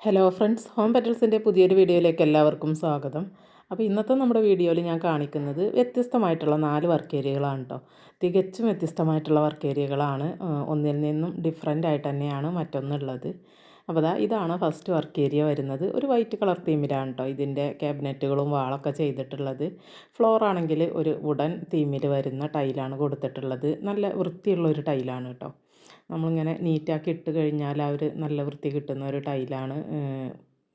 Hello friends home പെറ്റൽസിന്റെ പുതിയൊരു വീഡിയോയിലേക്ക് എല്ലാവർക്കും സ്വാഗതം. അപ്പോൾ ഇന്നത്തെ നമ്മുടെ വീഡിയോയിൽ ഞാൻ കാണിക്കുന്നത് വ്യത്യസ്തമായിട്ടുള്ള നാല് വർക്ക് ഏരിയകളാണ് കേട്ടോ തികച്ചും വ്യത്യസ്തമായിട്ടുള്ള വർക്ക് ഏരിയകളാണ് ഒന്നിൽ നിന്നും ഡിഫറെന്റ് ആയിട്ട് തന്നെയാണ് മറ്റൊന്നുള്ളത്. അപ്പോൾ അതാ ഇതാണ് ഫസ്റ്റ് വർക്ക് ഏരിയ വരുന്നത്. ഒരു വൈറ്റ് കളർ തീമിലാണ് കേട്ടോ ഇതിന്റെ ക്യാബിനറ്റുകളും വാളൊക്കെ ചെയ്തിട്ടുള്ളത്. ഫ്ലോർ ആണെങ്കിൽ ഒരു വുഡൻ തീമിൽ വരുന്ന ടൈലാണ് കൊടുത്തിട്ടുള്ളത്. നല്ല വൃത്തിയുള്ള ഒരു ടൈലാണ് കേട്ടോ നമ്മളിങ്ങനെ നീറ്റാക്കി ഇട്ട് കഴിഞ്ഞാൽ ആ ഒരു നല്ല വൃത്തി കിട്ടുന്ന ഒരു ടൈലാണ്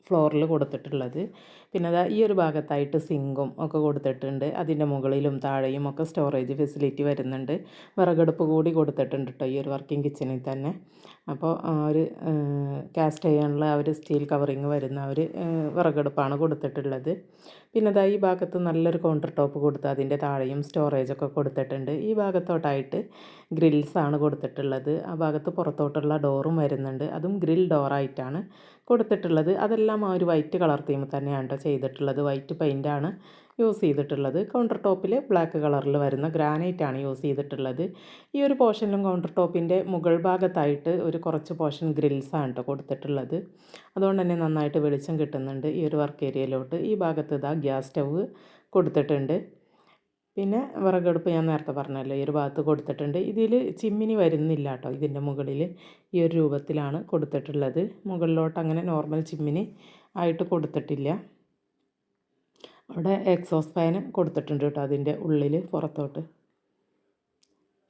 ഫ്ലോറിൽ കൊടുത്തിട്ടുള്ളത്. പിന്നെ അതാ ഈ ഒരു ഭാഗത്തായിട്ട് സിങ്കും ഒക്കെ കൊടുത്തിട്ടുണ്ട്. അതിന്റെ മുകളിലും താഴെയും ഒക്കെ സ്റ്റോറേജ് ഫെസിലിറ്റി വരുന്നുണ്ട്. വിറകടുപ്പ് കൂടി കൊടുത്തിട്ടുണ്ട് കേട്ടോ ഈ ഒരു വർക്കിംഗ് കിച്ചണിൽ തന്നെ. അപ്പോൾ ഒരു കാസ്റ്റ് ചെയ്യാനുള്ള ആ ഒരു സ്റ്റീൽ കവറിങ് വരുന്ന ഒരു വിറകടുപ്പാണ് കൊടുത്തിട്ടുള്ളത്. പിന്നെ അതാ ഈ ഭാഗത്ത് നല്ലൊരു കൗണ്ടർ ടോപ്പ് കൊടുത്ത് അതിന്റെ താഴെയും സ്റ്റോറേജൊക്കെ കൊടുത്തിട്ടുണ്ട്. ഈ ഭാഗത്തോട്ടായിട്ട് ഗ്രിൽസാണ് കൊടുത്തിട്ടുള്ളത്. ആ ഭാഗത്ത് പുറത്തോട്ടുള്ള ഡോറും വരുന്നുണ്ട്. അതും ഗ്രിൽ ഡോറായിട്ടാണ് കൊടുത്തിട്ടുള്ളത്. അതെല്ലാം ആ ഒരു വൈറ്റ് കളർ തീം തന്നെയാണ് ചെയ്തിട്ടുള്ളത്. വൈറ്റ് പെയിന്റാണ് യൂസ് ചെയ്തിട്ടുള്ളത്. കൗണ്ടർ ടോപ്പിൽ ബ്ലാക്ക് കളറിൽ വരുന്ന ഗ്രാനൈറ്റ് ആണ് യൂസ് ചെയ്തിട്ടുള്ളത്. ഈ ഒരു പോർഷനിലും കൗണ്ടർ ടോപ്പിന്റെ മുകൾ ഭാഗത്തായിട്ട് ഒരു കുറച്ച് പോർഷൻ ഗ്രിൽസാണ് കേട്ടോ കൊടുത്തിട്ടുള്ളത്. അതുകൊണ്ട് തന്നെ നന്നായിട്ട് വെളിച്ചം കിട്ടുന്നുണ്ട് ഈ ഒരു വർക്ക് ഏരിയയിലോട്ട് ഈ ഭാഗത്ത് ഇതാ ഗ്യാസ് സ്റ്റവ് കൊടുത്തിട്ടുണ്ട്. പിന്നെ വിറകടുപ്പ് ഞാൻ നേരത്തെ പറഞ്ഞല്ലോ ഈ ഒരു ഭാഗത്ത് കൊടുത്തിട്ടുണ്ട്. ഇതിൽ ചിമ്മിനി വരുന്നില്ല കേട്ടോ ഇതിന്റെ മുകളിൽ ഈ ഒരു രൂപത്തിലാണ് കൊടുത്തിട്ടുള്ളത്. മുകളിലോട്ട് അങ്ങനെ നോർമൽ ചിമ്മിനി ആയിട്ട് കൊടുത്തിട്ടില്ല. അവിടെ എക്സോസ് ഫാൻ കൊടുത്തിട്ടുണ്ട് കേട്ടോ അതിന്റെ ഉള്ളിൽ പുറത്തോട്ട്.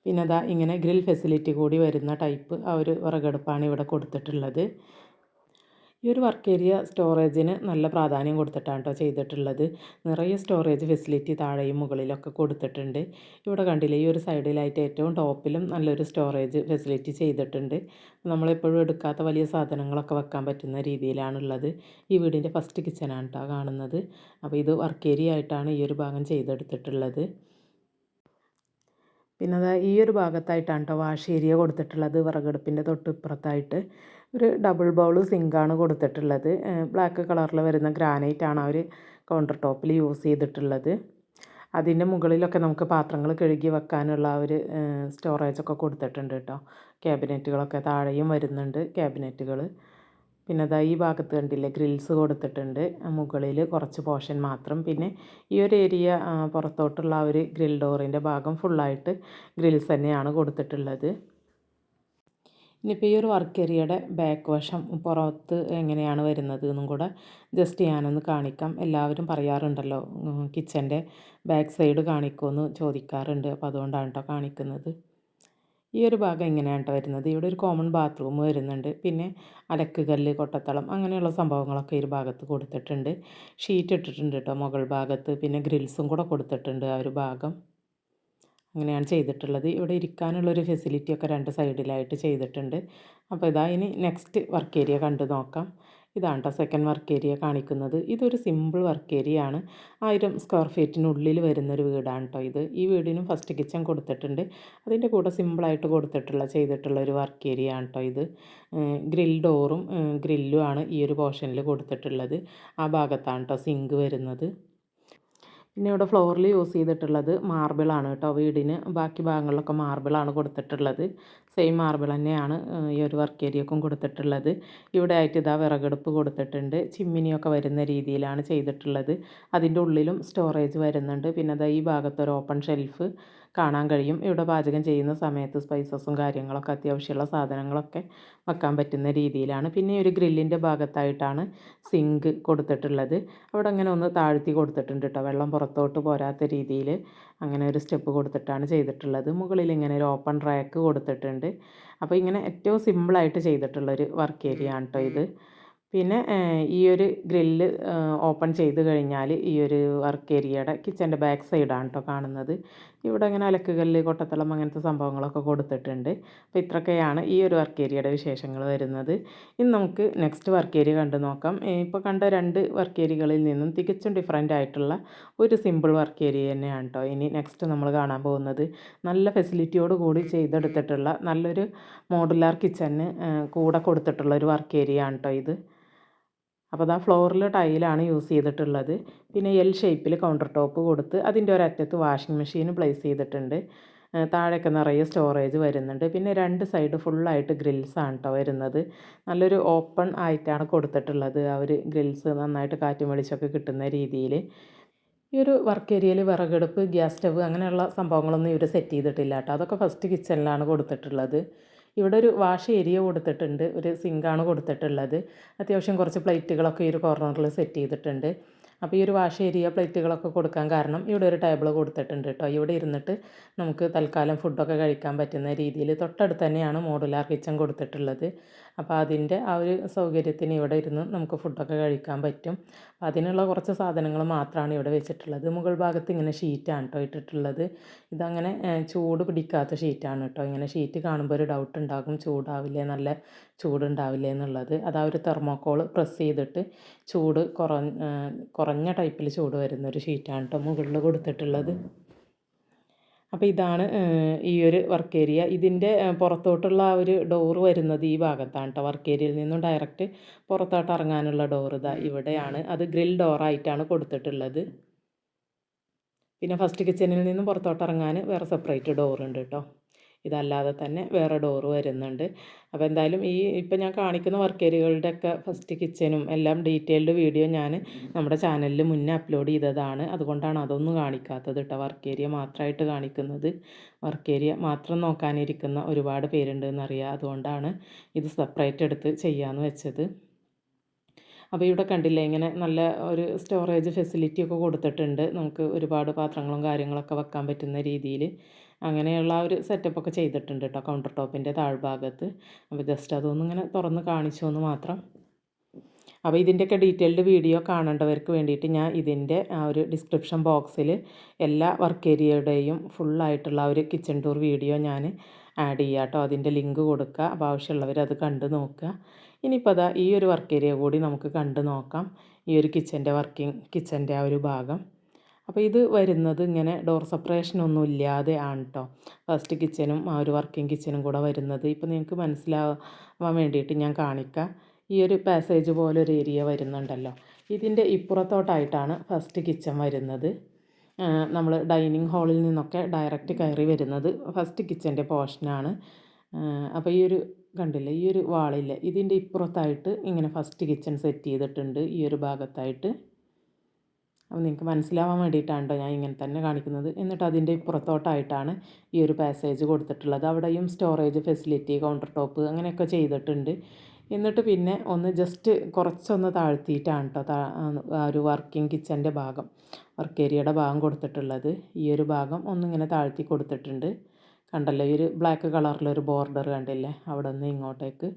പിന്നെ അതാ ഇങ്ങനെ ഗ്രിൽ ഫെസിലിറ്റി കൂടി വരുന്ന ടൈപ്പ് ആ ഒരു വിറകടുപ്പാണ് ഇവിടെ കൊടുത്തിട്ടുള്ളത്. ഈ ഒരു വർക്ക് ഏരിയ സ്റ്റോറേജിന് നല്ല പ്രാധാന്യം കൊടുത്തിട്ടാണ് കേട്ടോ ചെയ്തിട്ടുള്ളത്. നിറയെ സ്റ്റോറേജ് ഫെസിലിറ്റി താഴെയും മുകളിലൊക്കെ കൊടുത്തിട്ടുണ്ട്. ഇവിടെ കണ്ടില്ലേ ഈ ഒരു സൈഡിലായിട്ട് ഏറ്റവും ടോപ്പിലും നല്ലൊരു സ്റ്റോറേജ് ഫെസിലിറ്റി ചെയ്തിട്ടുണ്ട്. നമ്മളെപ്പോഴും എടുക്കാത്ത വലിയ സാധനങ്ങളൊക്കെ വെക്കാൻ പറ്റുന്ന രീതിയിലാണുള്ളത്. ഈ വീടിന്റെ ഫസ്റ്റ് കിച്ചനാണ് കേട്ടോ കാണുന്നത്. അപ്പോൾ ഇത് വർക്ക് ഏരിയ ആയിട്ടാണ് ഈ ഒരു ഭാഗം ചെയ്തെടുത്തിട്ടുള്ളത്. പിന്നെ അത് ഈ ഒരു ഭാഗത്തായിട്ടാണ് കേട്ടോ വാഷ് ഏരിയ കൊടുത്തിട്ടുള്ളത് വിറകടുപ്പിന്റെ തൊട്ടിപ്പുറത്തായിട്ട്. ഒരു ഡബിൾ ബൗൾ സിങ്കാണ് കൊടുത്തിട്ടുള്ളത്. ബ്ലാക്ക് കളറിൽ വരുന്ന ഗ്രാനൈറ്റ് ആണ് അവർ കൗണ്ടർ ടോപ്പിൽ യൂസ് ചെയ്തിട്ടുള്ളത്. അതിന്റെ മുകളിലൊക്കെ നമുക്ക് പാത്രങ്ങൾ കഴുകി വെക്കാനുള്ള ഒരു സ്റ്റോറേജൊക്കെ കൊടുത്തിട്ടുണ്ട് കേട്ടോ ക്യാബിനറ്റുകളൊക്കെ താഴെയും വരുന്നുണ്ട് ക്യാബിനറ്റുകൾ പിന്നെ അതാ ഈ ഭാഗത്ത് കണ്ടില്ലേ ഗ്രിൽസ് കൊടുത്തിട്ടുണ്ട്. മുകളിൽ കുറച്ച് പോർഷൻ മാത്രം. പിന്നെ ഈ ഒരു ഏരിയ പുറത്തോട്ടുള്ള ആ ഒരു ഗ്രിൽ ഡോറിന്റെ ഭാഗം ഫുള്ളായിട്ട് ഗ്രിൽസ് തന്നെയാണ് കൊടുത്തിട്ടുള്ളത്. ഇനിയിപ്പോൾ ഈ ഒരു വർക്ക് ഏരിയയുടെ ബാക്ക് വശം പുറത്ത് എങ്ങനെയാണ് വരുന്നത് എന്നും കൂടെ ജസ്റ്റ് ഞാനൊന്ന് കാണിക്കാം. എല്ലാവരും പറയാറുണ്ടല്ലോ കിച്ചന്റെ ബാക്ക് സൈഡ് കാണിക്കുമെന്ന് ചോദിക്കാറുണ്ട്. അപ്പോൾ അതുകൊണ്ടാണ് കേട്ടോ കാണിക്കുന്നത്. ഈ ഒരു ഭാഗം ഇങ്ങനെയാണ് കേട്ടോ വരുന്നത്. ഇവിടെ ഒരു കോമൺ ബാത്റൂം വരുന്നുണ്ട്. പിന്നെ അലക്കുകല്ല് കൊട്ടത്തളം അങ്ങനെയുള്ള സംഭവങ്ങളൊക്കെ ഈ ഭാഗത്ത് കൊടുത്തിട്ടുണ്ട്. ഷീറ്റ് ഇട്ടിട്ടുണ്ട് കേട്ടോ മുകൾ ഭാഗത്ത്. പിന്നെ ഗ്രിൽസും കൂടെ കൊടുത്തിട്ടുണ്ട് ആ ഒരു ഭാഗം. അങ്ങനെയാണ് ചെയ്തിട്ടുള്ളത്. ഇവിടെ ഇരിക്കാനുള്ളൊരു ഫെസിലിറ്റിയൊക്കെ രണ്ട് സൈഡിലായിട്ട് ചെയ്തിട്ടുണ്ട്. അപ്പോൾ ഇതാ ഇനി നെക്സ്റ്റ് വർക്ക് ഏരിയ കണ്ടു നോക്കാം. ഇതാണ് കേട്ടോ സെക്കൻഡ് വർക്ക് ഏരിയ കാണിക്കുന്നത്. ഇതൊരു സിമ്പിൾ വർക്ക് ഏരിയ ആണ്. ആയിരം സ്ക്വയർ ഫീറ്റിനുള്ളിൽ വരുന്നൊരു വീടാണ് കേട്ടോ ഇത്. ഈ വീടിനും ഫസ്റ്റ് കിച്ചൺ കൊടുത്തിട്ടുണ്ട്. അതിന്റെ കൂടെ സിമ്പിളായിട്ട് കൊടുത്തിട്ടുള്ള ചെയ്തിട്ടുള്ള ഒരു വർക്ക് ഏരിയ ആണ് കേട്ടോ ഇത്. ഗ്രിൽ ഡോറും ഗ്രില്ലും ആണ് ഈ ഒരു പോർഷനിൽ കൊടുത്തിട്ടുള്ളത്. ആ ഭാഗത്താണ് കേട്ടോ സിങ്ക് വരുന്നത്. പിന്നെ ഇവിടെ ഫ്ലോറിൽ യൂസ് ചെയ്തിട്ടുള്ളത് മാർബിളാണ് കേട്ടോ വീടിന്. ബാക്കി ഭാഗങ്ങളിലൊക്കെ മാർബിളാണ് കൊടുത്തിട്ടുള്ളത്. സെയിം മാർബിൾ തന്നെയാണ് ഈ ഒരു വർക്ക് ഏരിയക്കും കൊടുത്തിട്ടുള്ളത്. ഇവിടെ ആയിട്ട് ഇതാ വിറകെടുപ്പ് കൊടുത്തിട്ടുണ്ട്. ചിമ്മിനിയൊക്കെ വരുന്ന രീതിയിലാണ് ചെയ്തിട്ടുള്ളത്. അതിന്റെ ഉള്ളിലും സ്റ്റോറേജ് വരുന്നുണ്ട്. പിന്നെ അതാ ഈ ഭാഗത്തൊരു ഓപ്പൺ ഷെൽഫ് കാണാൻ കഴിയും. ഇവിടെ പാചകം ചെയ്യുന്ന സമയത്ത് സ്പൈസസും കാര്യങ്ങളൊക്കെ അത്യാവശ്യമുള്ള സാധനങ്ങളൊക്കെ വെക്കാൻ പറ്റുന്ന രീതിയിലാണ്. പിന്നെ ഒരു ഗ്രില്ലിന്റെ ഭാഗത്തായിട്ടാണ് സിങ്ക് കൊടുത്തിട്ടുള്ളത്. അവിടെ അങ്ങനെ ഒന്ന് താഴ്ത്തി കൊടുത്തിട്ടുണ്ട് കേട്ടോ വെള്ളം പുറത്തോട്ട് പോരാത്ത രീതിയിൽ അങ്ങനെ ഒരു സ്റ്റെപ്പ് കൊടുത്തിട്ടാണ് ചെയ്തിട്ടുള്ളത്. മുകളിൽ ഇങ്ങനെ ഒരു ഓപ്പൺ റാക്ക് കൊടുത്തിട്ടുണ്ട്. അപ്പോൾ ഇങ്ങനെ ഏറ്റവും സിമ്പിളായിട്ട് ചെയ്തിട്ടുള്ളൊരു വർക്ക് ഏരിയ ആണ് കേട്ടോ ഇത്. പിന്നെ ഈ ഒരു ഗ്രില്ല് ഓപ്പൺ ചെയ്ത് കഴിഞ്ഞാൽ ഈ ഒരു വർക്ക് ഏരിയയുടെ കിച്ചന്റെ ബാക്ക് സൈഡാണ് കേട്ടോ കാണുന്നത്. ഇവിടെ ഇങ്ങനെ അലക്കുകല്ല് കൊട്ടത്തളം അങ്ങനത്തെ സംഭവങ്ങളൊക്കെ കൊടുത്തിട്ടുണ്ട്. അപ്പോൾ ഇത്രയൊക്കെയാണ് ഈ ഒരു വർക്ക് ഏരിയയുടെ വിശേഷങ്ങൾ വരുന്നത്. ഇനി നമുക്ക് നെക്സ്റ്റ് വർക്ക് ഏരിയ കണ്ടു നോക്കാം. ഇപ്പോൾ കണ്ട രണ്ട് വർക്ക് ഏരിയകളിൽ നിന്നും തികച്ചും ഡിഫറെന്റ് ആയിട്ടുള്ള ഒരു സിമ്പിൾ വർക്ക് ഏരിയ തന്നെയാണ് കേട്ടോ ഇനി നെക്സ്റ്റ് നമ്മൾ കാണാൻ പോകുന്നത്. നല്ല ഫെസിലിറ്റിയോട് കൂടി ചെയ്തെടുത്തിട്ടുള്ള നല്ലൊരു മോഡുലാർ കിച്ചന് കൂടെ കൊടുത്തിട്ടുള്ള ഒരു വർക്ക് ഏരിയ ആണ് കേട്ടോ ഇത്. അപ്പോൾ അതാ ഫ്ലോറിൽ ടൈലാണ് യൂസ് ചെയ്തിട്ടുള്ളത്. പിന്നെ എൽ ഷേപ്പിൽ കൗണ്ടർ ടോപ്പ് കൊടുത്ത് അതിന്റെ ഒരറ്റത്ത് വാഷിംഗ് മെഷീൻ പ്ലേസ് ചെയ്തിട്ടുണ്ട്. താഴെയൊക്കെ നിറയെ സ്റ്റോറേജ് വരുന്നുണ്ട്. പിന്നെ രണ്ട് സൈഡ് ഫുള്ളായിട്ട് ഗ്രിൽസാണ് കേട്ടോ വരുന്നത്. നല്ലൊരു ഓപ്പൺ ആയിട്ടാണ് കൊടുത്തിട്ടുള്ളത്. അവർ ഗ്രിൽസ് നന്നായിട്ട് കാറ്റും വെളിച്ചമൊക്കെ കിട്ടുന്ന രീതിയിൽ ഈ ഒരു വർക്ക് ഏരിയയിൽ വിറകടുപ്പ് ഗ്യാസ് സ്റ്റവ് അങ്ങനെയുള്ള സംഭവങ്ങളൊന്നും ഇവർ സെറ്റ് ചെയ്തിട്ടില്ല കേട്ടോ അതൊക്കെ ഫസ്റ്റ് കിച്ചണിലാണ് കൊടുത്തിട്ടുള്ളത്. ഇവിടെ ഒരു വാഷ് ഏരിയ കൊടുത്തിട്ടുണ്ട് ഒരു സിങ്കാണ് കൊടുത്തിട്ടുള്ളത്. അത്യാവശ്യം കുറച്ച് പ്ലേറ്റുകളൊക്കെ ഈ ഒരു കോർണറിൽ സെറ്റ് ചെയ്തിട്ടുണ്ട്. അപ്പോൾ ഈ ഒരു വാഷ് ഏരിയ പ്ലേറ്റുകളൊക്കെ കൊടുക്കാൻ കാരണം ഇവിടെ ഒരു ടേബിൾ കൊടുത്തിട്ടുണ്ട് കേട്ടോ. ഇവിടെ ഇരുന്നിട്ട് നമുക്ക് തൽക്കാലം ഫുഡൊക്കെ കഴിക്കാൻ പറ്റുന്ന രീതിയിൽ തൊട്ടടുത്ത് തന്നെയാണ് മോഡുലാർ കിച്ചൺ കൊടുത്തിട്ടുള്ളത്. അപ്പോൾ അതിന്റെ ആ ഒരു സൗകര്യത്തിന് ഇവിടെ ഇരുന്ന് നമുക്ക് ഫുഡൊക്കെ കഴിക്കാൻ പറ്റും. അപ്പോൾ അതിനുള്ള കുറച്ച് സാധനങ്ങൾ മാത്രമാണ് ഇവിടെ വെച്ചിട്ടുള്ളത്. മുകൾ ഭാഗത്ത് ഇങ്ങനെ ഷീറ്റാണ് കേട്ടോ ഇട്ടിട്ടുള്ളത്. ഇതങ്ങനെ ചൂട് പിടിക്കാത്ത ഷീറ്റാണ് കേട്ടോ. ഇങ്ങനെ ഷീറ്റ് കാണുമ്പോൾ ഒരു ഡൗട്ട് ഉണ്ടാകും. ചൂടാവില്ലേ? നല്ല ചൂടുണ്ടാവില്ലേ എന്നുള്ളത്. അത് ആ ഒരു തെർമോക്കോൾ പ്രസ് ചെയ്തിട്ട് ചൂട് കുറ കുറഞ്ഞ ടൈപ്പിൽ ചൂട് വരുന്ന ഒരു ഷീറ്റാണ് കേട്ടോ മുകളിൽ കൊടുത്തിട്ടുള്ളത്. അപ്പോൾ ഇതാണ് ഈ ഒരു വർക്ക് ഏരിയ. ഇതിന്റെ പുറത്തോട്ടുള്ള ആ ഒരു ഡോറ് വരുന്നത് ഈ ഭാഗത്താണ് കേട്ടോ വർക്ക് ഏരിയയിൽ നിന്നും ഡയറക്റ്റ് പുറത്തോട്ട് ഇറങ്ങാനുള്ള ഡോർ ഇതാ ഇവിടെയാണ്. അത് ഗ്രിൽ ഡോറായിട്ടാണ് കൊടുത്തിട്ടുള്ളത്. പിന്നെ ഫസ്റ്റ് കിച്ചണിൽ നിന്നും പുറത്തോട്ട് ഇറങ്ങാൻ വേറെ സെപ്പറേറ്റ് ഡോറുണ്ട് കേട്ടോ ഇതല്ലാതെ തന്നെ വേറെ ഡോറ് വരുന്നുണ്ട്. അപ്പോൾ എന്തായാലും ഈ ഇപ്പം ഞാൻ കാണിക്കുന്ന വർക്ക് ഏരിയകളുടെയൊക്കെ ഫസ്റ്റ് കിച്ചനും എല്ലാം ഡീറ്റെയിൽഡ് വീഡിയോ ഞാൻ നമ്മുടെ ചാനലിൽ മുന്നേ അപ്ലോഡ് ചെയ്തതാണ്. അതുകൊണ്ടാണ് അതൊന്നും കാണിക്കാത്തത് കേട്ടോ വർക്ക് ഏരിയ മാത്രമായിട്ട് കാണിക്കുന്നത്. വർക്ക് ഏരിയ മാത്രം നോക്കാനിരിക്കുന്ന ഒരുപാട് പേരുണ്ട് എന്നറിയാം അതുകൊണ്ടാണ് ഇത് സെപ്പറേറ്റ് എടുത്ത് ചെയ്യാമെന്ന് വെച്ചത്. അപ്പോൾ ഇവിടെ കണ്ടില്ലേ ഇങ്ങനെ നല്ല ഒരു സ്റ്റോറേജ് ഫെസിലിറ്റി ഒക്കെ കൊടുത്തിട്ടുണ്ട്. നമുക്ക് ഒരുപാട് പാത്രങ്ങളും കാര്യങ്ങളൊക്കെ വെക്കാൻ പറ്റുന്ന രീതിയിൽ അങ്ങനെയുള്ള ഒരു സെറ്റപ്പൊക്കെ ചെയ്തിട്ടുണ്ട് കേട്ടോ കൗണ്ടർ ടോപ്പിന്റെ താഴ്ഭാഗത്ത്. അപ്പോൾ ജസ്റ്റ് അതൊന്നും ഇങ്ങനെ തുറന്ന് കാണിച്ചു എന്ന് മാത്രം. അപ്പോൾ ഇതിന്റെയൊക്കെ ഡീറ്റെയിൽഡ് വീഡിയോ കാണേണ്ടവർക്ക് വേണ്ടിയിട്ട് ഞാൻ ഇതിന്റെ ആ ഒരു ഡിസ്ക്രിപ്ഷൻ ബോക്സിൽ എല്ലാ വർക്ക് ഏരിയയുടെയും ഫുള്ളായിട്ടുള്ള ഒരു കിച്ചൺ ടൂർ വീഡിയോ ഞാൻ ആഡ് ചെയ്യുക കേട്ടോ അതിന്റെ ലിങ്ക് കൊടുക്കുക അപ്പോൾ ആവശ്യമുള്ളവർ അത് കണ്ട് നോക്കുക ഇനിയിപ്പോൾ അതാ ഈ ഒരു വർക്ക് ഏരിയ കൂടി നമുക്ക് കണ്ട് നോക്കാം. ഈ ഒരു കിച്ചന്റെ വർക്കിംഗ് കിച്ചന്റെ ആ ഒരു ഭാഗം. അപ്പോൾ ഇത് വരുന്നത് ഇങ്ങനെ ഡോർ സെപ്പറേഷൻ ഒന്നും ഇല്ലാതെ ആണ് കേട്ടോ ഫസ്റ്റ് കിച്ചനും ആ ഒരു വർക്കിംഗ് കിച്ചനും കൂടെ വരുന്നത്. ഇപ്പോൾ നിങ്ങൾക്ക് മനസ്സിലാവാൻ വേണ്ടിയിട്ട് ഞാൻ കാണിക്കാം. ഈ ഒരു പാസേജ് പോലെ ഒരു ഏരിയ വരുന്നുണ്ടല്ലോ. ഇതിന്റെ ഇപ്പുറത്തോട്ടായിട്ടാണ് ഫസ്റ്റ് കിച്ചൺ വരുന്നത്. നമ്മൾ ഡൈനിങ് ഹാളിൽ നിന്നൊക്കെ ഡയറക്റ്റ് കയറി വരുന്നത് ഫസ്റ്റ് കിച്ചന്റെ പോർഷനാണ് അപ്പോൾ ഈ ഒരു കണ്ടില്ലേ ഈ ഒരു വാളില്ലേ ഇതിന്റെ ഇപ്പുറത്തായിട്ട് ഇങ്ങനെ ഫസ്റ്റ് കിച്ചൺ സെറ്റ് ചെയ്തിട്ടുണ്ട് ഈ ഒരു ഭാഗത്തായിട്ട്. അപ്പോൾ നിങ്ങൾക്ക് മനസ്സിലാവാൻ വേണ്ടിയിട്ടാണ് കേട്ടോ ഞാൻ ഇങ്ങനെ തന്നെ കാണിക്കുന്നത്. എന്നിട്ട് അതിന്റെ ഇപ്പുറത്തോട്ടായിട്ടാണ് ഈ ഒരു പാസേജ് കൊടുത്തിട്ടുള്ളത്. അവിടെയും സ്റ്റോറേജ് ഫെസിലിറ്റി കൗണ്ടർ ടോപ്പ് അങ്ങനെയൊക്കെ ചെയ്തിട്ടുണ്ട്. എന്നിട്ട് പിന്നെ ഒന്ന് ജസ്റ്റ് കുറച്ചൊന്ന് താഴ്ത്തിയിട്ടാണ് കേട്ടോ ഒരു വർക്കിംഗ് കിച്ചന്റെ ഭാഗം വർക്ക് ഏരിയയുടെ ഭാഗം കൊടുത്തിട്ടുള്ളത്. ഈ ഒരു ഭാഗം ഒന്നിങ്ങനെ താഴ്ത്തി കൊടുത്തിട്ടുണ്ട്. കണ്ടല്ലോ ഈ ഒരു ബ്ലാക്ക് കളറിലൊരു ബോർഡർ കണ്ടില്ലേ? അവിടെ നിന്ന് ഇങ്ങോട്ടേക്ക്.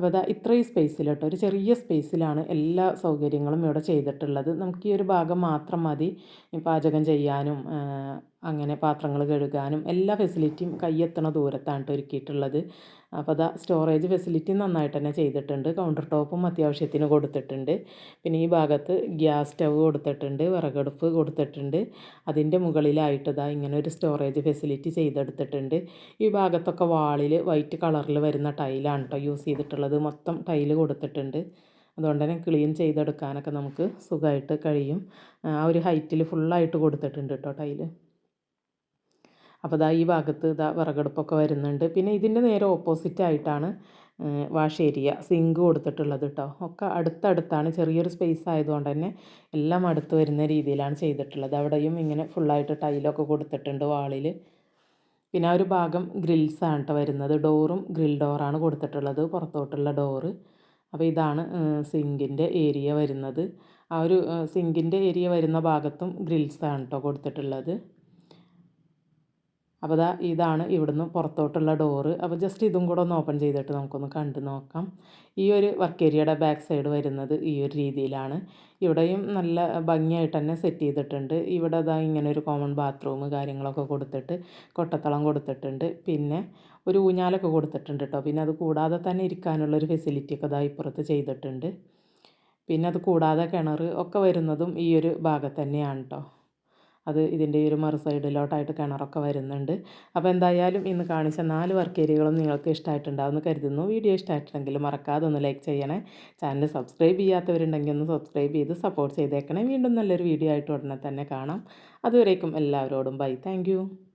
അപ്പോൾ അതാ ഇത്രയും സ്പേസിൽ കേട്ടോ. ഒരു ചെറിയ സ്പേസിലാണ് എല്ലാ സൗകര്യങ്ങളും ഇവിടെ ചെയ്തിട്ടുള്ളത്. നമുക്ക് ഈ ഒരു ഭാഗം മാത്രം മതി. പാചകം ചെയ്യാനും അങ്ങനെ പാത്രങ്ങൾ കഴുകാനും എല്ലാ ഫെസിലിറ്റിയും കയ്യെത്തണ ദൂരത്താണ് ഒരുക്കിയിട്ടുള്ളത്. അപ്പോൾ അതാ സ്റ്റോറേജ് ഫെസിലിറ്റി നന്നായിട്ട് തന്നെ ചെയ്തിട്ടുണ്ട്. കൗണ്ടർ ടോപ്പും അത്യാവശ്യത്തിന് കൊടുത്തിട്ടുണ്ട്. പിന്നെ ഈ ഭാഗത്ത് ഗ്യാസ് സ്റ്റവ് കൊടുത്തിട്ടുണ്ട് വിറകടുപ്പ് കൊടുത്തിട്ടുണ്ട്. അതിന്റെ മുകളിലായിട്ട് ഇതാ ഇങ്ങനെ ഒരു സ്റ്റോറേജ് ഫെസിലിറ്റി ചെയ്തെടുത്തിട്ടുണ്ട്. ഈ ഭാഗത്തൊക്കെ വാളിൽ വൈറ്റ് കളറിൽ വരുന്ന ടൈലാണ് കേട്ടോ യൂസ് ചെയ്തിട്ടുള്ളത്. മൊത്തം ടൈൽ കൊടുത്തിട്ടുണ്ട്. അതുകൊണ്ട് തന്നെ ക്ലീൻ ചെയ്തെടുക്കാനൊക്കെ നമുക്ക് സുഖമായിട്ട് കഴിയും. ആ ഒരു ഹൈറ്റിൽ ഫുള്ളായിട്ട് കൊടുത്തിട്ടുണ്ട് കേട്ടോ ടൈൽ അപ്പോൾ ഈ ഭാഗത്ത് ഇതാ വിറകടുപ്പൊക്കെ വരുന്നുണ്ട്. പിന്നെ ഇതിന്റെ നേരെ ഓപ്പോസിറ്റ് ആയിട്ടാണ് വാഷ് ഏരിയ സിങ്ക് കൊടുത്തിട്ടുള്ളത് കേട്ടോ ഒക്കെ അടുത്തടുത്താണ് ചെറിയൊരു സ്പേസ് ആയതുകൊണ്ട് തന്നെ എല്ലാം അടുത്ത് വരുന്ന രീതിയിലാണ് ചെയ്തിട്ടുള്ളത്. അവിടെയും ഇങ്ങനെ ഫുള്ളായിട്ട് ടൈലൊക്കെ കൊടുത്തിട്ടുണ്ട് വാളിൽ. പിന്നെ ആ ഒരു ഭാഗം ഗ്രിൽസാണ് കേട്ടോ വരുന്നത്. ഡോറും ഗ്രിൽ ഡോറാണ് കൊടുത്തിട്ടുള്ളത് പുറത്തോട്ടുള്ള ഡോറ് അപ്പോൾ ഇതാണ് സിങ്കിന്റെ ഏരിയ വരുന്നത്. ആ ഒരു സിങ്കിന്റെ ഏരിയ വരുന്ന ഭാഗത്തും ഗ്രിൽസാണ് കേട്ടോ കൊടുത്തിട്ടുള്ളത്. അപ്പോൾ ദാ ഇതാണ് ഇവിടുന്ന് പുറത്തോട്ടുള്ള ഡോറ് അപ്പോൾ ജസ്റ്റ് ഇതും കൂടെ ഒന്ന് ഓപ്പൺ ചെയ്തിട്ട് നമുക്കൊന്ന് കണ്ടു നോക്കാം. ഈ ഒരു വർക്ക് ഏരിയയുടെ ബാക്ക് സൈഡ് വരുന്നത് ഈ ഒരു രീതിയിലാണ്. ഇവിടെയും നല്ല ഭംഗിയായിട്ട് തന്നെ സെറ്റ് ചെയ്തിട്ടുണ്ട്. ഇവിടെ അതാ ഇങ്ങനെ ഒരു കോമൺ ബാത്റൂം കാര്യങ്ങളൊക്കെ കൊടുത്തിട്ട് കൊട്ടത്തളം കൊടുത്തിട്ടുണ്ട്. പിന്നെ ഒരു ഊഞ്ഞാലൊക്കെ കൊടുത്തിട്ടുണ്ട് കേട്ടോ പിന്നെ അത് കൂടാതെ തന്നെ ഇരിക്കാനുള്ളൊരു ഫെസിലിറ്റി ഒക്കെ ഇതാ ഇപ്പുറത്ത് ചെയ്തിട്ടുണ്ട്. പിന്നെ അത് കൂടാതെ കിണർ ഒക്കെ വരുന്നതും ഈ ഒരു ഭാഗത്ത് തന്നെയാണ് കേട്ടോ അത് ഇതിന്റെ ഒരു മറു സൈഡിലോട്ടായിട്ട് കിണറൊക്കെ വരുന്നുണ്ട്. അപ്പോൾ എന്തായാലും ഇന്ന് കാണിച്ച നാല് വർക്ക് ഏരിയകളും നിങ്ങൾക്ക് ഇഷ്ടമായിട്ടുണ്ടാവുമെന്ന് കരുതുന്നു. വീഡിയോ ഇഷ്ടമായിട്ടുണ്ടെങ്കിൽ മറക്കാതെ ഒന്ന് ലൈക്ക് ചെയ്യണേ. ചാനൽ സബ്സ്ക്രൈബ് ചെയ്യാത്തവരുണ്ടെങ്കിൽ ഒന്ന് സബ്സ്ക്രൈബ് ചെയ്ത് സപ്പോർട്ട് ചെയ്തേക്കണേ. വീണ്ടും നല്ലൊരു വീഡിയോ ആയിട്ട് ഉടനെ തന്നെ കാണാം. അതുവരേക്കും എല്ലാവരോടും ബൈ. താങ്ക്